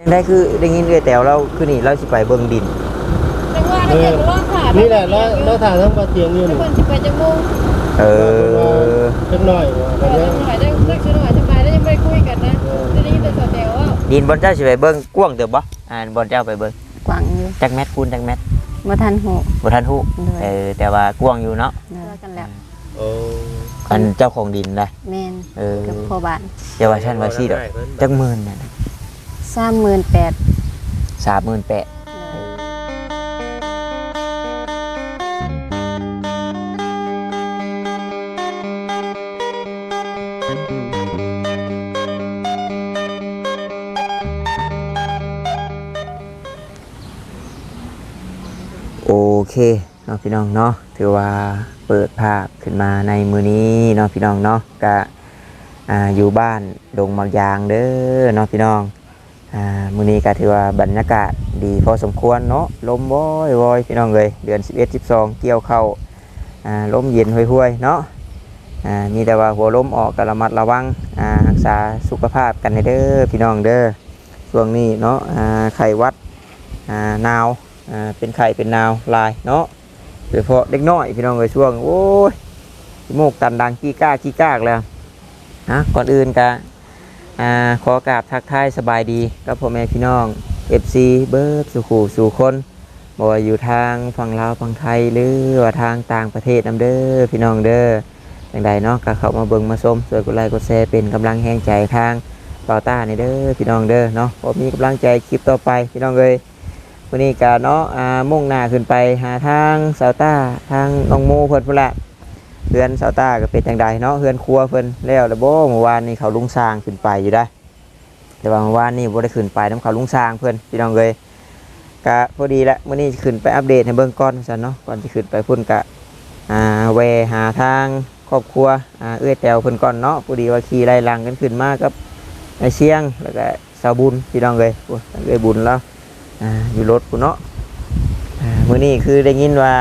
ยังได้คือได้ยินเอื้อยแตวเราคือนี่เราสิไปเบิ่งดินจังว่าเราอยากรอดขาดนี่แหละแล้วแล้วถ่ายทั้งบาเตียงอยู่ทุนี่กคนสิไปจะมุ่งเออจักหน่อยว่าเอแบบอนี้หายได้เลิกชื่อหน่อยสบายแล้วยังไม่คุยกันนะจะได้ยินแต่สาวแตวว่าดินบนเจ้าสิไปเบิ่งกว้างเด้อบ่อ่าบนเจ้าไปเบิ่งกวางอยู่จักแมตรคูณจักแมตรบ่ทันหูบ่ทันฮู้เลยเออแต่ว่ากว้างอยู่เนาะเลิกกันแล้วโอ้อันเจ้าของดินนะแม่นเออกับพ่อบ้านอย่าว่าฉันว่าสิดอกจักหมื่นน่ะ 38,000 38,000โอเคเนาะพี่น้องเนาะถือว่าเปิดภาพขึ้นมาในมือนี้เนาะพี่น้องเนาะก็อ่าอยู่บ้านดงมะยางเด้อเนาะพี่น้อง อ่ามือนี้ก็ถือว่าบรรยากาศดีพอสมควรเนาะลมว้อยว้อยพี่น้องเลยเดือน 11 12 เกี่ยวเข้าอ่าลมเย็นห้วยๆเนาะอ่ามีแต่ว่าหัวลมออกก็ระมัดระวังอ่ารักษาสุขภาพกันให้เด้อพี่น้องเด้อช่วงนี้เนาะอ่าไข้หวัดอ่านาวอ่าเป็นไข่เป็นนาวลายเนาะโดยเฉพาะเด็กน้อยพี่น้องเลยช่วงโอ้ยขี้มูกตันดังขี้ก้าขี้กากแล้วนะก่อนอื่นกะ อ่าขอกราบทักทายสบายดีกับพ่อแม่พี่น้อง FC เบิร์ดสุขูสู่คนบ่ว่าอยู่ทางฝั่งลาวฝั่งไทยหรือว่าทางต่างประเทศนํเด้อพี่น้องเด้ออย่างใดเนาะก็เข้ามาเบิ่งมาชมช่วยกดไลค์กดแชร์เป็นกำลังแห่งใจทางเป่าต้านี่เด้อพี่น้องเด้อเนาะพอมีกำลังใจคลิปต่อไปพี่น้องเลยวันนี้กะเนาะอ่ามุ่งหน้าขึ้นไปหาทางเสาต้าทางน้องโมเพิ่นพุ่นละ เฮือนเสาตาก็เป็นจังใดเนาะเฮือนครัวเพิ่นแล้วแล้วบ่เมื่อวานนี้เขาลุงสร้างขึ้นไปอยู่ได้ แต่ว่าเมื่อวานนี้บ่ได้ขึ้นไปน้ำเขาลุงสร้างเพิ่นพี่น้องเลยกะพอดีละเมื้อนี้ขึ้นไปอัปเดตให้เบิ่งก่อนซั่นเนาะก่อนที่ขึ้นไปพุ่นกะอ่าแวหาทางครอบครัวอ่าเอื้อแตวเพิ่นก่อนเนาะพอดีว่าขี่ไล่ลังกันขึ้นมากับไอเชียงแล้วก็สาวบุญพี่น้องเลยโอ้ยเอ้ยบุญแล้วอ่าอยู่รถกูเนาะอ่ามื้อนี้คือได้ยินว่า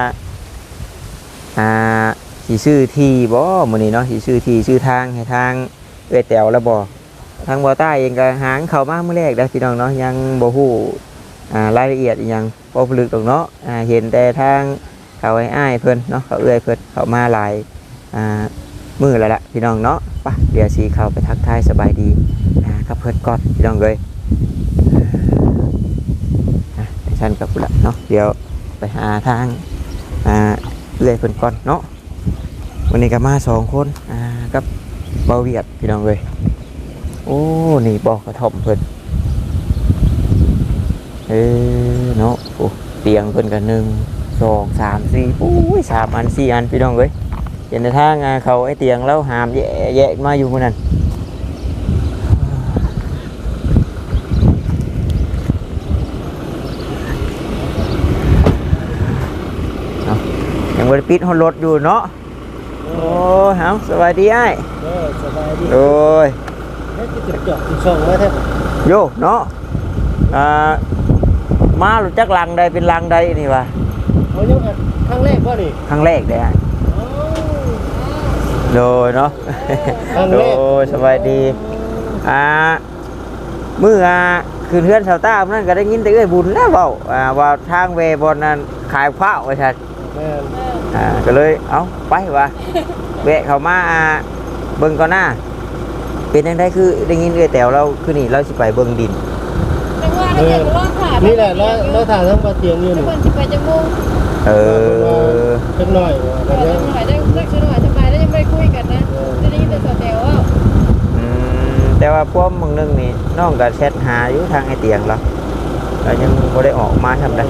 อ่า สิซื้อที่บ่มือนี้เนาะสิซื้อที่ซื้อทางให้ทางเอ้อยแตวแล้วบ่ทางบ่อใต้เองก็หางเข้ามาเมื้อแรกเด้พี่น้องเนาะยังบ่ฮู้อ่ารายละเอียดอีหยังบ่ผลึกดอกเนาะอ่าเห็นแต่ทางเขาไอ้อ้ายเพิ่นเนาะเขาเอื้อยเพิ่นเข้ามาหลายอ่ามือแล้วล่ะพี่น้องเนาะไปเดี๋ยวสิเข้าไปทักทายสบายดีอ่ากับเพิ่นก่อนพี่น้องเอ้ยอะฉันกับคุละเนาะเดี๋ยวไปหาทางอ่าเลื่อยเพิ่นก่อนเนาะ วันนี้ก็มาสองคนอ่ากับเบาเวียดพี่น้องเลยโอ้นี่บอกกระท่อมเพิ่นเออเนาะโอ้เตียงเพิ่นกันหนึ่งสองสามสี่ปุ้ยสามอันสี่อันพี่น้องเลยเห็นในทางเขาไอ้เตียงแล้วหามแย่แย่มาอยู่มื้อนั้นยังบริปิดฮอรถอยู่เนาะ โอ้ยเฮาสวัสดีไอ้ายเออสบายดีโอ้ยให้ที่จุดจอดที่ช่องไว้แท้โยเนาะอ่ามาหลุดจักลังใดเป็นลังใดนี่วะเขายังอัดครั้งแรกบ่นี่ครั้งแรกเด้ออ๋อโดยเนาะครั้งโดแรกยสบายดีอ่ามืออ่าคืนเพื่อนชาวต้านั่นก็ได้ยินแต่เอ้ยบุญแล้วเปล่าอ่าว่าทางเวบอนนั้นขายข้าวไว้ชัดแม่น อ่าก็เลยเอาไปวะแวะเขามาอ่าเบิ่งก่อนหน้า เป็นยังได้คือได้ยินเอื้อยแตวเราคือนี่เราสิไปเบิ่งดินจังว่าเราอยากรอดขาดนี่แหละแล้วแล้วถ่ายทั้งบาเตียงอยู่ทุกนี่คนสิไปจะมุ่งเออจักหน่อยว่าเอแบบอนี้หายได้เลิกชื่อหน่อยสบายแล้วยังไม่คุยกันนะจะได้ยินแต่สาวแตวว่าอืมแต่ว่าพวกมึงนึงนี่น้องก็แชทหาอยู่ทางไอเตียงเราเรายังบ่ได้ออกมาทำได้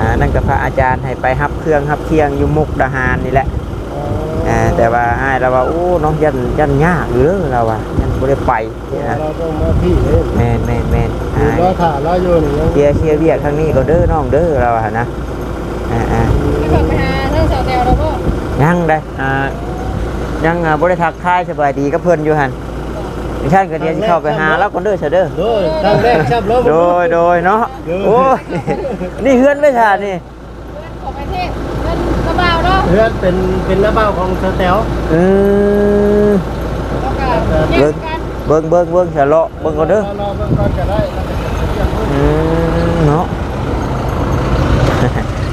อ่านั่นก็พระอาจารย์ให้ไปฮับเครื่องฮับเคียงอยู่มุกดาหารนี่แหละอ่าแต่ว่าอ้ายเราว่าโอ้น้องยันยันยากอยู่เด้อเราว่ายันบ่ได้ไปนะเราต้องมาพี่เลยแม่นแม่นแม่นคืออ่าว่าถ่ายเราอยู่นี่ยังเคลียร์เคลียร์เวียกทางนี้ก็เด้อน้องเด้อเราอะนะอ่าอ่าไม่กลับไปหาทางสาวแตวเราก็ยังได้อ่ายังอ่าบริทักทายสบายดีกับเพื่อนอยู่หัน ดิฉันก็เดี๋ยวสิเข้าไปหาแล้วก็เด้อเสยเด้อ โดยครั้งแรกชับรถโดยโดยเนาะโอ้ยนี่เฮือนไม่ทานนี่เพื่อนของประเทศเพื่อนกระเบาเนาะเพื่อนเป็นเป็นน้าเบ้าของสแตลอืมแล้วก็แยกกันบเบิ่งเบิ่งเบิ่งจะเลาะเบิ่งก่อนเด้อรอเบิ่งก่อนก็ได้แล้วก็จะเรียกเพิ่นอืมเนาะ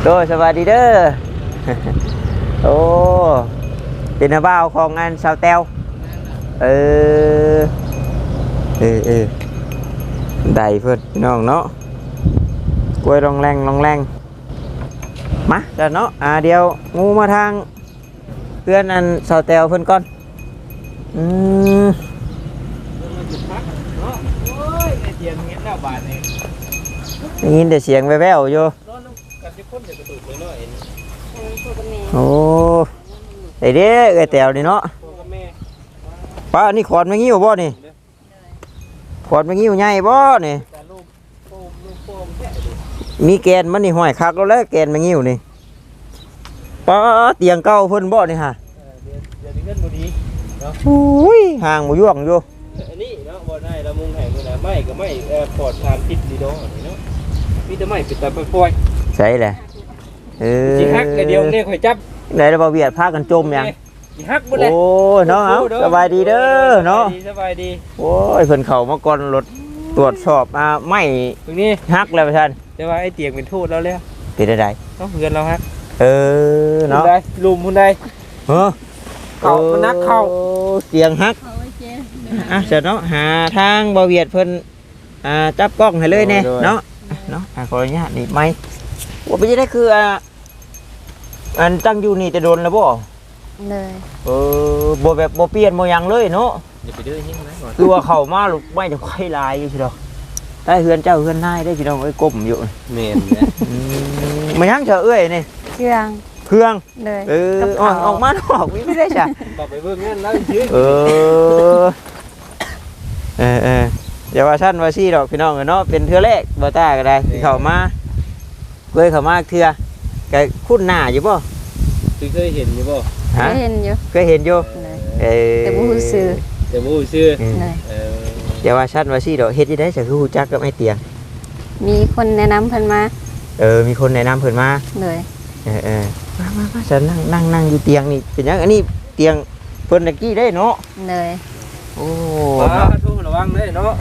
โดยสวัสดีเด้อโอ้เป็นอาบ่าวของงานสาวแตว เออ เออเออได้เพิ่อนน้องเนาะกล้วยรองแรงรองแรงมาเดี๋ยวเนาะอ่าเดี๋ยวงูมาทางเพื่อนอันสาวแตวเพิ่อนก่อนอืมได้ยินแต่เสียงแว่วๆอยู่นอนนำกันจะคนเดี๋ยวกระดูกเลยเนาะเอ็นโอ้ไอเด้ไอแตวนี่เนาะ ป้านี่ขอนมางี้วบ่นี่ขอนมางี้วใหญ่บ่นี่แต่ลูกโป่งลูกโป่งแท้ดิมีแกนมันนี่ห้อยคักแล้วแหละแกนมางี้วนี่ป้าเตียงเก่าเพิ่นบ่นี่ฮะเออเดี๋ยวเดี๋ยวนี้เงินบ่ดีอุ้ยห่างบ่ย่วงอยู่อันนี้เนาะบ่ได้ละมุงให้มื้อน่ะไม้ก็ไม้เอ่อปลอดสารพิษดีดอกนี่เนาะมีแต่ไม้เป็นแต่ปล่อยใช่แหละเออๆสิฮักแต่เดียวนี่ข่อยจับได้แล้วบ่เวียดพากันจมหยังสิ ฮักบ่ได้โอ้ยเนาะเอาสบายดีเด้อเนาะสบายดีโอ้ยเพิ่นเข้ามาก่อนรถตรวจสอบมาไม่ตรงนี้ฮักแล้วท่านแต่ว่าไอ้เตียงเป็นโทษแล้วแล้วเป็นได้ไดเนาะเงินเราฮักเออเนาะได้ลุมพุ่นได้เฮ้อเข้ามันนักเข้าโอ้เตียงฮักเอาไว้เจ๊อะเสร็จเนาะหาทางบาเวียดเพิ่นอ่าจับกล้องให้เลยแน่โดยเนาะอะเนาะอะขออนุญาตนี่ไหมว่าไปจะได้คืออ่าอันตั้งอยู่นี่จะโดนแล้วบ่ เลยเออบ่แบบบ่เปลี่ยนบ่หยังเลยเนาะอย่าไปดื้อหิ้งนะก่อนคือว่าเข้ามาลูกไม่จะไข่ลายอยู่สิดอกได้เฮือนเจ้าเฮือนนายได้พี่น้องเอ้ยก้มอยู่เมนนะอืมมายังเถอะเอ้ยนี่เครื่องเครื่องเลยเออกับออกเขาออกมาออกวิไม่ได้จ้ะบอกไปเบิ่งเงินแล้วชื่อเออเออเอออย่าว่าชั้นว่าซี่ดอกพี่น้องเนาะเป็นเทือแรกบ่ต้าก็ได้ที่เข้ามาเคยเข้ามาเทือก็คุ้นหน้าอยู่บ่คือเคยเห็นอยู่บ่ ฮะเห็นอยู่เคยเห็นอยู่เลยเออแต่บ่ฮู้ชื่อแต่บ่รู้ชื่อเออเลยเอออย่าว่าชั้นว่าซี่ดอกเฮ็ดยังได๋จะคือฮู้จักกับไอ้เตียง มีคนแนะนำเพิ่นมาเออ มีคนแนะนำเพิ่นมา เลยเออเออมามามาฉันนั่งนั่งนั่งอยู่เตียงนี่ เป็นหยังอันนี้เตียงเพิ่นตะกี้ได้เนาะ เลยโอ้ว้าทุกระวังเลยเนาะ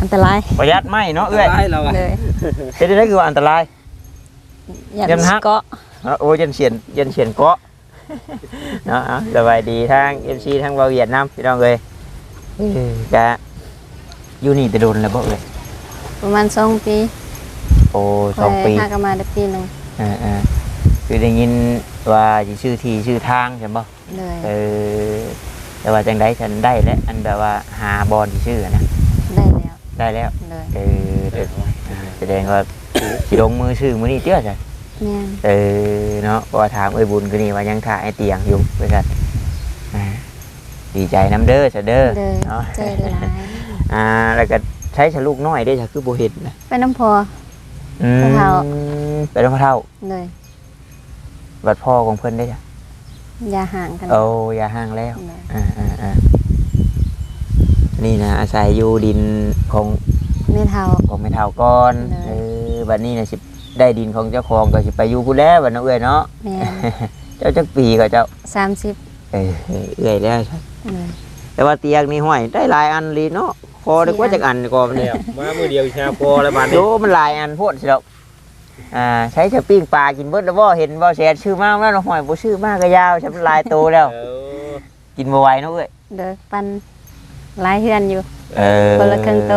อันตรายประหยัดไหมเนาะเอ้ยได้เราอะเลยเฮ็ดได้คือว่าอันตราย อย่าเดี๋ยวนะเกาะ อะโอ้ยันเฉียนยันเฉียนเกาะ เนาะอะสบายดีทางเอ็มซีทางเบาเวียดนามพี่น้องเลยเออกะอยู่นี่จะโดนแล้วบ่เอ้ยประมาณ2ปีโอ้สองปีหากันมาได้ปีหนึงเออเออคือได้ยินว่าสิชื่อที่ชื่อทางใช่บ่เลยเออแต่ว่าจังไดฉันได้แล้วอันแบบว่าหาบอลที่ชื่อนะได้แล้วได้แล้วเลยเออเดี๋ยวอ่าแสดงว่าสิลงมือชื่อมื้อนี้เตี้ยจ้ะ แม่นเออเนาะเพราะว่าถามเอ้ยบุญก็นี่ว่ายังถ่ายไอ้เตียงอยู่เพื่อนอ่าดีใจน้ำเด้อจะเด้อเลยเนาะใจหลายอ่าแล้วก็ใช้ฉลูกน้อยได้จ้ะคือโบเห็ดนะไปน้ำพออืมพ่อเฒ่าไปน้องพ่อเท่าเลยบัดพ่อของเพิ่นได้จ้ะอย่าห่างกันโอ้อยาห่างแล้วเลยอ่าอ่าอ่านี่นะอาศัยอยู่ดินของไม่เท่าของแม่เท่าก่อนเลยเออบัดนี้นะสิ ได้ดินของเจ้าของก็สิไปอยู่ผู้แล้วบัดน้องเอ้ยเนาะ แม่น เจ้าจักปีก็เจ้า30เออเอ้ยแล้วจ้ะเลยแต่ว่าเตียงนี่ห้อยได้หลายอันเลยเนาะคอได้กว่าจากอันก่อนเนี่เนี่ยยมามือเดียวชาพอแล้วบาดโยนี้มันหลายอันโพดสิดอกอ่าใช้จะปิ้งปลากินเบิดแล้วบ่เห็นบ่แสนชื่อมากแล้วเนาะห้อยบ่ชื่อมากก็ยาวใช้มันหลายโตแล้ว เออกินบ่ไหวเนาะเอ้ย เด้อปันหลายเฮือนอยู่เออคนละครึ่งโต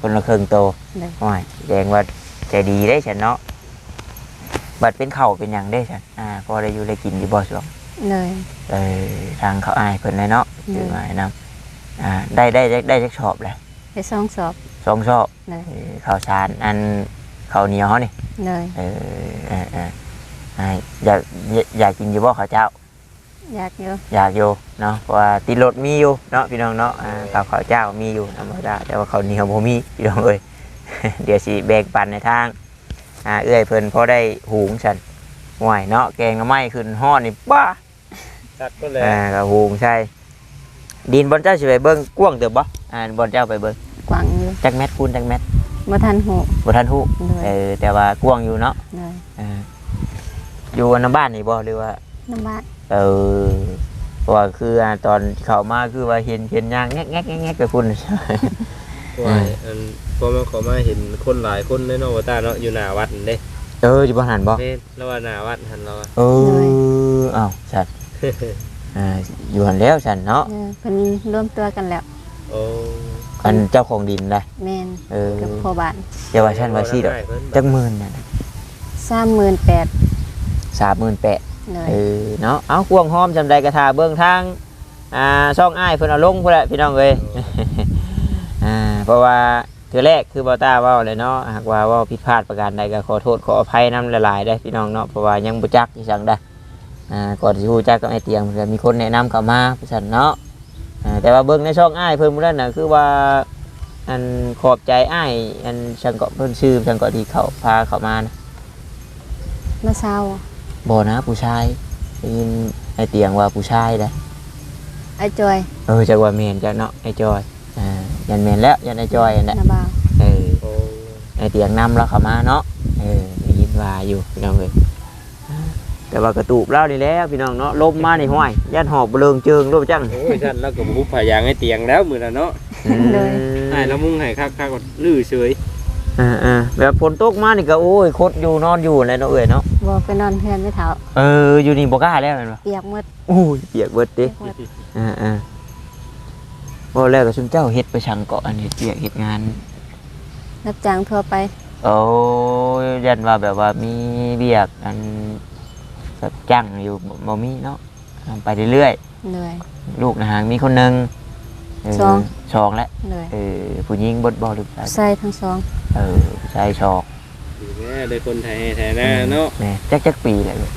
คนละครึ่งโตเลยห้อยแดงว่า ใจดีได้ฉันเนาะบัดเป็นข้าวเป็นหยังได้ฉันอ่าพอได้อยู่ได้กินอยู่บ่ช่วงเลยเออทางเขาอายเพิ่นเลยเนาะอืมชื่อมาให้นํอ่าได้ได้ได้ได้จักชอบแหละไปสองสอบสองชอบเลยเออข้าวสารอันข้าวเหนียวเฮานี่เลยเออเออเออไอ้อยากอยากอยากกินอยู่บ่ข้าวเจ้า อยากอยู่อยากอยู่เนาะเพราะว่าติดรถมีอยู่เนาะพี่น้องเนาะอ่าข้าวข้าวเจ้ามีอยู่ธรรมดาแต่ว่าข้าวเหนียวบ่มีพี่น้องเอ้ย เดี๋ยวสิแบ่งปันในทางอ่าเอื้อยเพิ่นพอได้หุงฉันห่วยเนาะแกงหน่อไม้ขึ้นฮ้อนนี่บ้าตัดก็เลยอ่าก็หุงใช่ ดินบอนเจ้าสิไปเบิ่งกว้างเด้อบ่อ่าบอนเจ้าไปเบิ่งกวางอยู่จักแมตรคูณจักแมตรบ่ทันหูบ่ทันฮู้เลยเออแต่ว่ากว้างอยู่เนาะเลยอ่าอยู่ในบ้านนี่บ่หรือว่าน้ำบ้านเออเพราะว่าคืออ่าตอนเข้ามาคือว่าเห็นเห็นยางแงกแงกแงกแงกไปพุ่นเพราะ ว่าอันพอมาขอมาเห็นคนหลายคนในเนาะว่าตาเนาะอยู่หน้าวัดนั่นเด้เอออยู่บ่หันบ่แม่นแล้วว่าหน้าวัดหันเราอะ เอออ้าวฉันอ่าอยู่หันแล้วฉันเนาะเออเพิ่นร่วมตัวกันแล้ว โอ้อันเจ้าของดินได้ แม่นเออ กับพ่อบ้านอย่าว่าฉันว่าสิดอกง่ายเพิ่นจักหมื่นน่ะ38,000สามหมื่นแปดเลยเออเนาะเอาควงหอมจำใดกระทาเบื้องทางอ่าช่องอ้ายเพิ่นเอาลงพุ่นแหละพี่น้องเอ้ยอ่า เพราะว่าคือแรกคือเบาตาเว้าเลยเนาะหากว่าเว่าผิดพลาดประการใดก็ขอโทษขออภัยน้ำละลายได้อพี่น้องเนาะเพราะว่ายังบ่จักอีสังได้อ่าก่อนสิฮู้จักกับไอ้เตียงเพิ่นก็มีคนแนะนำเข้ามาพี่สันเนาะอ่าแต่ว่าเบิ่งในช่องอ้ายเพิ่นมื้อนั้นน่ะคือว่าอันขอบใจอ้ายอันช่างเกาะเพิ่นชื่อช่างเกาะที่เขาพาเข้ามานะมาเช้าบ่นะผู้ชายได้ยินไอ้เตียงว่าผู้ชายได้อไอ้จอยเออจากว่าเมนจากเนาะไอ้จอยอ่า ยันเมนแล้วยันไอ้จอยนั่นแหละนาบ่าวเออโอ้ไอ้เตียงนำแล้วเข้ามาเนาะเออได้ยินว่าอยู่พี่น้องเลยอ่าแต่ว่ากระตูบเล่านี่แหล้วพี่น้องเนาะลมมาในห้วยยันหอบเบลิงเจิงรูปจังโอ้ยท่านแล้วก็บ่ฮู้พายางให้เตียงแล้วมื้อนั้นเนาะเลยให้แล้วมุงให้คักๆก็ลื้อเฉยอ่าอ่าแบบฝนตกมานี่ก็โอ้ยคดอยู่นอนอยู่เลยเนาะเอ้ยเนาะบ่ไปนอนเฮือนไม่เฒ่าเอออยู่นี่บ่กล้าแล้วแม่นบ่เปียกหมด โอ้ยเปียกเบิดดิหมดอ่าอ่า บ่แล้วก็ซุมเจ้าเฮ็ดไปชังเกาะอันเฮ็ดเปียกเฮ็ดงาน รับจ้างทั่วไป โอ้ยยันว่าแบบว่ามีเบียกอันแบบจ้างอยู่บ่บ่มีเนาะทำไปเรื่อยเลยๆลูกนะฮะมีคนหนึ่งเสอง สองแล้วเลยเออผู้หญิงบดบอลหรือเปล่าใส่ทั้งสองเออผู้ชายชอกดีแม่ได้คนไทยให้แท้หน้าเนาะแม่จักจักปีเลยลูก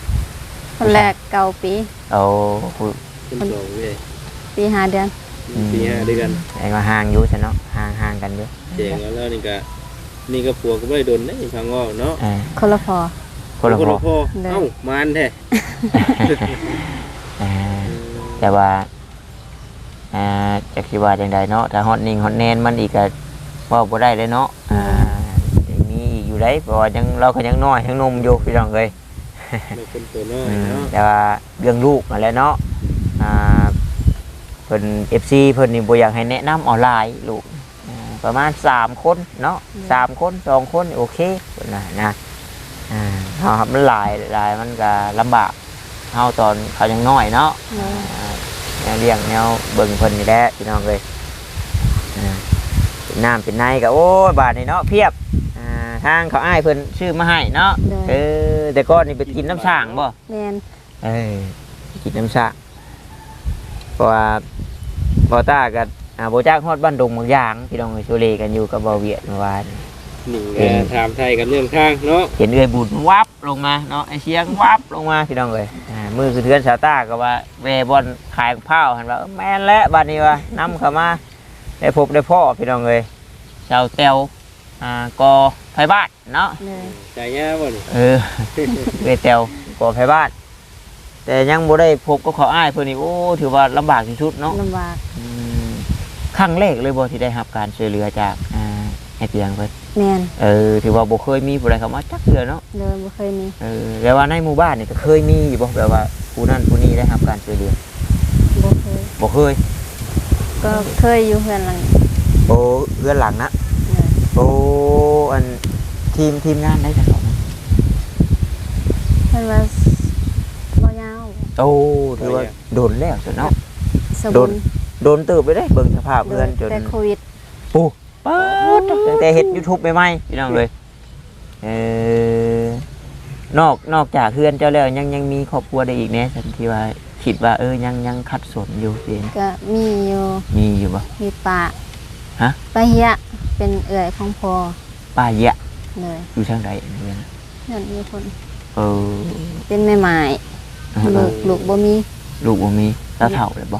คนแรกเก่าปี เอาผู้คนสองเว้ยปีห้าเดือน ปีห้าด้วยกันไอ้มาห่างอยู่ซะเนาะห่างห่างกันเยอะเจ๋งแล้วนี่ก็นี่ก็ผัวก็ไม่ได้โดนได้พังงอกเนาะเออคนละพอคนละคนพอละพ่อได้เอ้ามานแท้เออแต่ว่าอ่าจักสิว่าจังใดเนาะถ้าฮอตนิ่งฮอตแนนมันอีกก็เว่าบ่ได้เลยเนาะอ่ายังมีอีกอยู่ได้เพราะว่ายังเราก็ยังน้อยยังหนมอยู่พี่น้องเอ้ยเป็นคนตัวน้อยอืมเนาะแต่ว่าเรื่องลูกนั่นแหละเนาะอ่า เพิ่น FC เพิ่นนี่บ่อยากให้แนะนำออนไลน์ลูกอ่าประมาณ 3 คนเนาะสามคนสองคนโอเคเพิ่นน่ะนะอ่าเฮามันหลายหลายมันก็ลำบากเฮาตอนเขายังน้อยเนาะเลยอ่าแนวเลี้ยงแนวเบิ่งเพิ่นนี่แหละพี่น้องเอ้ยอ่าเป็นน้ำเป็นในก็โอ้ยบาดนี่เนาะเพียบอ่าทางเขาอ้ายเพิ่นชื่อมาให้เนาะเลยเออแต่ก่อนนี่ไปกินน้ำช่างบ่แมนเออกินน้ำชาเพ ราะว่าบอต้ากับอ่าโบจ้างฮอดบ้านดงเมืองยางพี่น้องชูเลกันอยู่กับบอเวียดเมื่อวาน นี่ไงถามไทยกันเรื่องข้างเนาะเห็นเอ้ยบุญวับลงมาเนาะไอเชียงวับลงมาพี่น้องเลยอ่ามือคือเทือนสาวต้าก็ว่าเวบอลขายข้าวหันว่าเออแม่นและบ้านนี้ว่านํเข้ามาได้พบได้พ่อพี่น้องเลยชาวเตวอ่ากอไฟบ้านเนาะ เลยใจแย่บ่นี่ เออ เวเตวกอไฟบ้าน แต่ยังบ่ได้พบก็ขออ้ายเพิ่นนี่โอ้ถือว่าลำบากที่สุดเนาะลำบากอืมครั้งแรกเลยบ่ที่ได้รับการช่วยเหลือจากอ่าไอ้เตียงเพิ่นแมนเออถือว่าบ่เคยมีผู้ใดเข้ามาจักเทื่อเนาะเลยบ่เคยมีเออแต่ว่าในหมู่บ้านนี่ก็เคยมีอยู่บ่แบบว่าผู้นั้นผู้นี้ได้รับการช่วยเหลือบ่เคยบ่เคย ก็เคยอยู่เฮือนหลังโอ้เพื่อนหลังนะเลยโอ้อันทีมทีมงานได้จักเขาเพิ่นว่าบ่ยาว โอ้ถือว่าโดนแล้วซะเนาะสโดบุนนโดนเติบไปได้เบิ่งสภาพเพื่อนจนแต่โควิดปูป๊าดตั้งแต่เฮ็ด YouTube ใหม่ๆพี่น้องเลยเออนอกนอกจากเพื่อนเจ้าแล้วยังยังมีครอบครัวได้อีกแน่สันที่ว่าคิดว่าเออยังยังคัดสนอยู่สิก็มีอยู่มีอยู่บ่ มีป่าฮะ ปลาเฮียเป็นเอื่อยของพอป้าเยะเลยอยู่ทางใดเพื่อนนั่นมีคนเออเป็นแม่ไม้เออ ลูกลูกบ่มีลูกบ่มีแล้วเฒ่าเลยบ่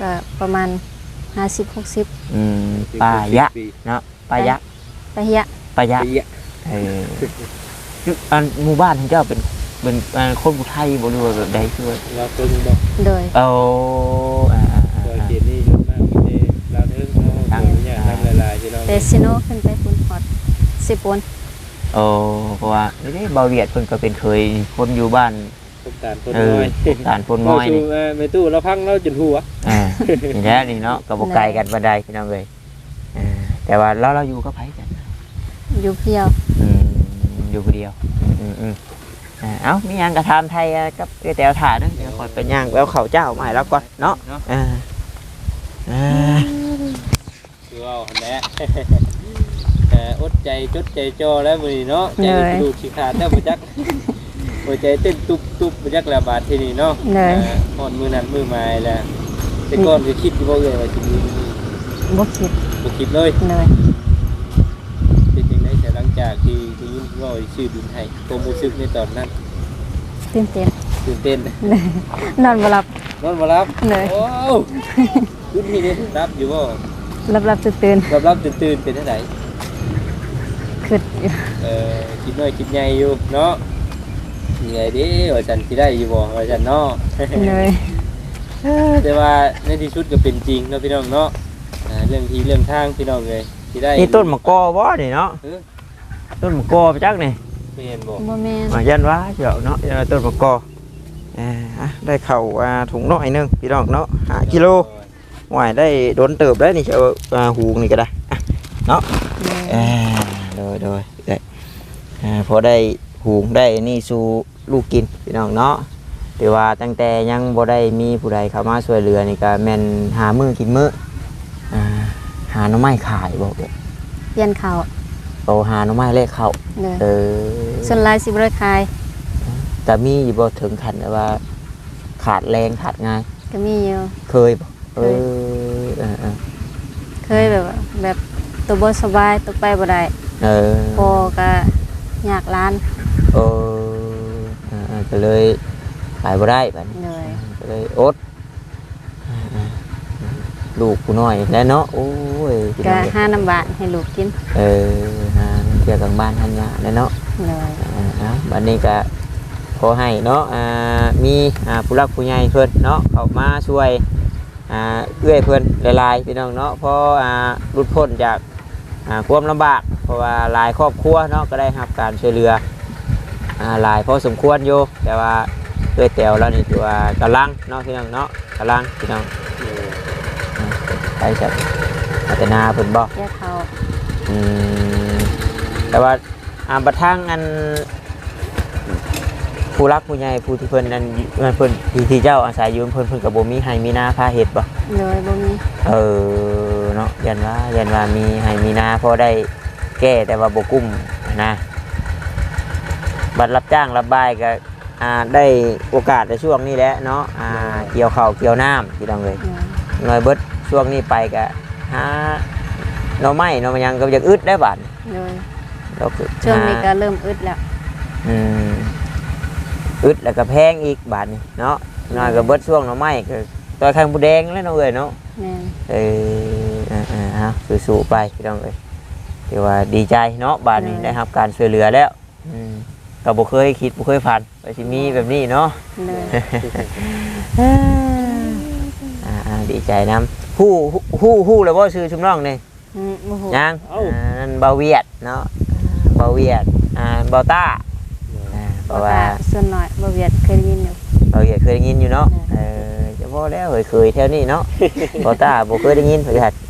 ก็ประมาณ50 60อืมป้ายะเนาะป้ายะปลาเฮียป้ายะปีอะเอออันหมู่บ้านของเจ้าเป็นเป็นอ่าคนผู้ไทยบ่รู้ว่าแบบใดคือว่าเราตึงบ่โดยเอาอ่าอ่าตัวอ่าเขียนนี่เยอะมากมีแต่เราถึงเนาะตัวเนี่ยทำหลายๆที่เราเตซิโนขึ้นไปปุ่นฮอดสิบปุ่นโอ้เพราะว่านี่เบาเวียดเพิ่นก็เป็นเคยคนอยู่บ้าน พบการต้นเออน้อยตานปนง้อยชูนี่เอ่อแม่ตู้เราพังเราจนหัวอ่านี่แหละนี่เนาะก็บ่ไกลกันบันไดพี่น้องเอ้ยอ่าแต่ว่าเราเราอยู่กับไผกันอยู่เพียวอืมอยู่คนเดียวอืมอืมอ่าเอ้ามีหยังกระทำไทยอะกับเอ้ยแต่วถ่าเด้อเดี๋ยวคอยไปย่างแววเขาวเจ้ามาให้แล้วก่อนเนาะเนาะอ่าอ่าคือเอาหั่นแหละเอ่ออดใจจดใจจ่อแล้วมื้อนี้เนาะใจดูดสิขาดแล้วบ่จัก หัวใจเต้นตุบตุบบ่จักแล้วบาดที่นี่เนาะเลย อ่าฮอดมื้อนั้นมื้อใหม่แล้วแต่ก่อนก็คิดอยู่บ่เอ่ยว่าสิมีบ่คิดบ่คิดเลยเลยเป็นจังได๋แต่หลังจากที่ได้ยินเว่าชื่อดินให้ความรู้สึกในตอนนั้นตื่นเต้นตื่นเต้นเลยนอนบ่หลับ นอนมารับเลย โอ้รุ่นนี้นี่รับอยู่บ่หลับหลับตื่นตื่นรับรับตื่นตื่นเป็นเท่าไหร่คิดอยู่เอ่อคิดน้อยคิดใหญ่อยู่เนาะ ยังไงดิว่าฉันสิได้อยู่บ่ว่าฉันเนาะเลยแต่ว่าในที่สุดก็เป็นจริงเนาะพี่น้องเนาะอ่าเรื่องที่เรื่องทางพี่น้องเลยสิได้นี่ต้นมะกอบ่นี่เนาะเออต้นมะกอไปจักนี่ไม่เห็นบ่บ่แม่นมายันว่าเดี๋ยวเนาะยันว่าต้นมะกออ่าอะได้เข่าวอ่าถุงน้อยหนึงพี่น้องเนาะห้ากิโลหวายได้โดนเติบได้นี่เชียวอ่าหูงนี่ก็ได้เลยอ่าโดยโดยได้อ่าพอได้ หูงได้นี่สู่ลูกกินพี่น้องเนาะแต่ว่าตั้งแต่ยังบ่ได้มีผู้ใดเข้ามาช่วยเหลือนี่ก็แม่นหามือกินมืออ่าหาหน่อไม้ขายบ่เด้อเปลี่ยนข่าวโตหาหน่อไม้เลขเข้าเลยเออส่วนหลายสิบ่ได้ขายแต่มีอยู่บ่ถึงขั้นแบบว่า ขาดแรงขาดงานก็มีอยู่เคยบ่เออเออเออเคยแบบว่าแบบตัวบ่สบายตัวไปบ่ได้เออพอก็อ ยากร้านเออเออเออก็เลยขายบ่ได้บัดนี้ เลยก็เลยอดลูกผู้น้อยแล้วเนาะโอ้ยพี่ก็น้องหาน้ำบานให้ลูกกินเออหาเกี่ยวกับบ้านทันยาแล้วเนาะเลยอ่าเอาบัดนี้ก็ขอให้เนาะอ่ามีอ่าผู้รักผู้ใหญ่เพิ่นเนาะเข้ามาช่วยอ่าเอื้อยเพิ่นหลายๆพี่น้องเนาะเพราะอ่าหลุดพ้นจากอ่า ความลำบาก เพราะว่าหลายครอบครัวเนาะก็ได้รับการช่วยเหลืออ่าหลายพอสมควรอยู่แต่ว่าเอื้อยแตวแล้วนี่ถือว่ากำลังเนาะพี่น้องเนาะกำลังพี่น้องเออไปจะพัฒนาเพิ่นบ่แก้เขาอืมแต่ว่าอ่าบัดทางอันผู้รักผู้ใหญ่ผู้ที่เพิ่นนั้นเพิ่นที่ที่เจ้าอาศัยอยู่เพิ่นเพิ่นก็บ่มีให้มีนาพาเฮ็ดบ่เลยบ่มีเออ เนาะยันว่ายันว่ามีให้มีนาพอได้แก้แต่ว่าบ่กุ้มนะบัดรับจ้างรับบายก็อ่าได้โอกาสในช่วงนี้แหละเนาะอ่าเกี่ยวข้าวเกี่ยวน้ำพี่น้องเลยเลยหน่อยเบิดช่วงนี้ไปก็หาหน่อไม้หน่อมันยังก็อยากอึดได้บัดเลยเราคือช่วงนี้หาก็เริ่มอึดแล้วอืมอึดแล้วก็แพงอีกบาทนี่เนาะน้อยก็เบิดช่วงหน่อไม้ก็ตัวข้างบูแดงแล้วเนาะเอ้ยเนาะแม่นเออ อ่าอ่าฮะสู้ๆไปพี่น้องเอ้ยถือว่าดีใจเนาะบาทนี้ได้รับการช่วยเหลือแล้วอืมก็บ่เคยคิดบ่เคยฝันว่าสิมีแบบนี้เนาะเลยอ่าอ่าดีใจนํฮู้ฮู้ฮู้แล้วบ่ชื่อชุมน้องนี่อืมบ่ฮู้ยังอ่านั่นเบาเวียดเนาะเบาเวียดอ่าเบาต้าอ่าเพบ่ราะว่าว่าส่วนน้อยบ่เวียดเคยได้ยินอยู่เบาเวียดเคยได้ยินอยู่เนาะเอเออจะพอแล้วเคยเคยแถวนี้เนาะเบาต้าบ่เคยได้ยินเพิ่นหัดอ่า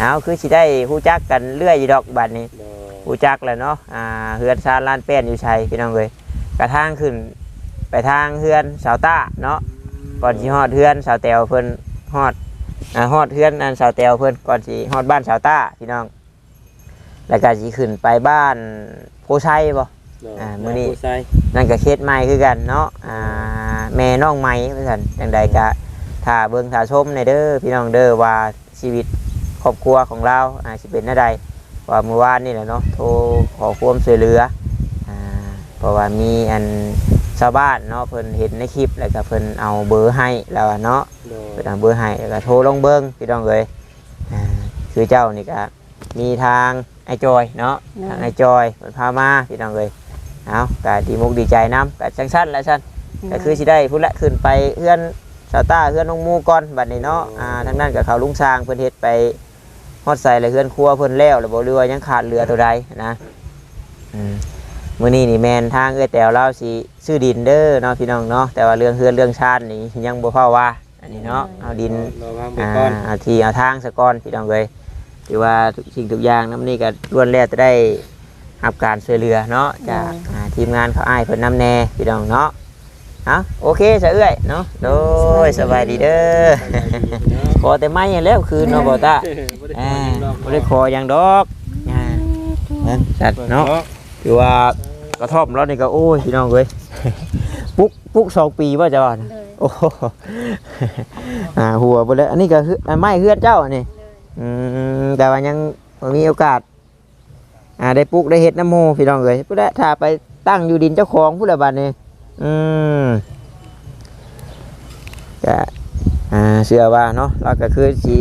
เอาคือสิได้ฮู้จักกันเรื่อยอยู่ดอกบัดนี้เนาะฮู้จักแหล้วเนาะอ่าเฮือนซานลานแป้นอยู่ชัยพี่น้องเอ้ยกระทางขึ้นไปทางเฮือนสาวต้าเนาะก่อนสิฮอดเฮือนสาวแตวเพิ่นฮอดอ่าฮอดเฮือนอันสาวแตวเพิ่นก่อนสิฮอดบ้านสาวต้าพี่น้อง แล้วก็สิขึ้นไปบ้านโพชัยบ่เนาะอ่ามื้อนี้ผู้ชายนั่นก็เคสใหม่คือกันเนาะอ่าแม่น้องใหม่เพื่อนจังใดก็ ถ้าเบิ่งถ้าชมในเด้อพี่น้องเด้อว่าชีวิตครอบครัวของเราอ่าสิเป็นอะไรว่าเมื่อวานนี่แหละเนาะโทรขอความช่วยเหลืออ่าเพราะว่ามีอันชาวบ้านเนาะเพิ่นเห็นในคลิปแล้วก็เพิ่นเอาเบอร์ให้แล้วอะเนาะเนาะเปิดทางเบอร์ให้แล้วก็โทรลงเบิ้งพี่น้องเลยอ่าคือเจ้านี่ก็มีทางไอ้จอยเนาะทางไอ้จอยเปิดพามาพี่น้องเลยเอาก็ดีมุกดีใจน้ำก็จังสั้นแหล้วสั้นก็คือสิได้พุ่นละขึ้นไปเพื่อน สาวต้าเพื่อนน้องหมูก่อนบัดนี้เนาะอ่าทางนั้นกับเขาลุงสร้างเพิ่นเฮ็ดไปฮอดใส่เลยเพื่อนครัวเพิ่นแล้วแล้วบ่เรือว่ายังขาดเรือตัวใดนะอืมมื้อนี้นี่แม่นทางเอ้อยแตวเราสิซื้อดินเด้อเนาะพี่น้องเนาะแต่ว่าเรื่องเฮือนเรื่องชาตินี่ยังบ่พอว่า อันนี้เนาะเอาดินรอวางไปอ่าก่อนเอาที่เอาทางสะก้อนพี่น้องเลยถือว่าทุกสิ่งทุกอย่างน้ำนี่ก็ล้วนแล้วจะได้รับการช่วยเหลือเนาะจากอ่าทีมงานเขาอ้ายเพิ่นน้ำแน่พี่น้องเนาะ เอาโอเคจะเอื้อยเนาะโดยสบายดีเด้อขอแต่ไม่อย่างแล้วคืนเนาะบ่ตาบ่ได้อ่าขอหยังดอกบ่ได้ขออย่างดอกอ่านั่นจัดเนาะถือว่ากระท่อมเรานี่ก็โอ้ยพี่น้องเอ้ยปุ๊กปุ๊กสองปีว่าจะว่านะเลยโอ้โหอ่าหัวไปเลยอันนี้ก็คืออันไม้เฮือนเจ้าอันนี่อืมแต่ว่ายังบ่มีโอกาส อ่าได้ปลูกได้เฮ็ดน้ำโมพี่น้องเลยผู้ใดถ้าไปตั้งอยู่ดินเจ้าของผู้ใดบัดนี้ อืมก็อ่าเชื่อว่าเนาะเราก็คือสิ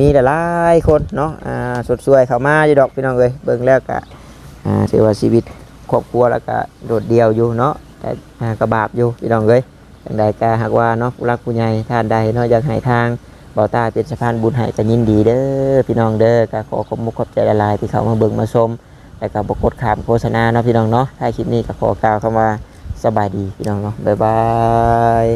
มีหลายคนเนาะอ่าสดสวยเข้ามาอยู่ดอกพี่น้องเลยเบิ่งแล้วก็อ่าถือว่าชีวิตครอบครัวแล้วก็โดดเดี่ยวอยู่เนาะแต่อ่ากระบาบอยู่พี่น้องเลยจังใดก็หากว่าเนาะผู้รักผู้ใหญ่ท่านใดเนาะอยากให้ทางบ่าวตาเป็นสะพานบุญให้ก็ยินดีเด้อพี่น้องเด้อก็ขอขอบมุกขอบใจละลายที่เขามาเบิ่งมาชมแล้วก็บ่กดขามโฆษณาเนาะพี่น้องเนาะถ้าคลิปนี้ก็ขอกล่าวคำว่า สบายดีพี่น้องเนาะบ๊ายบาย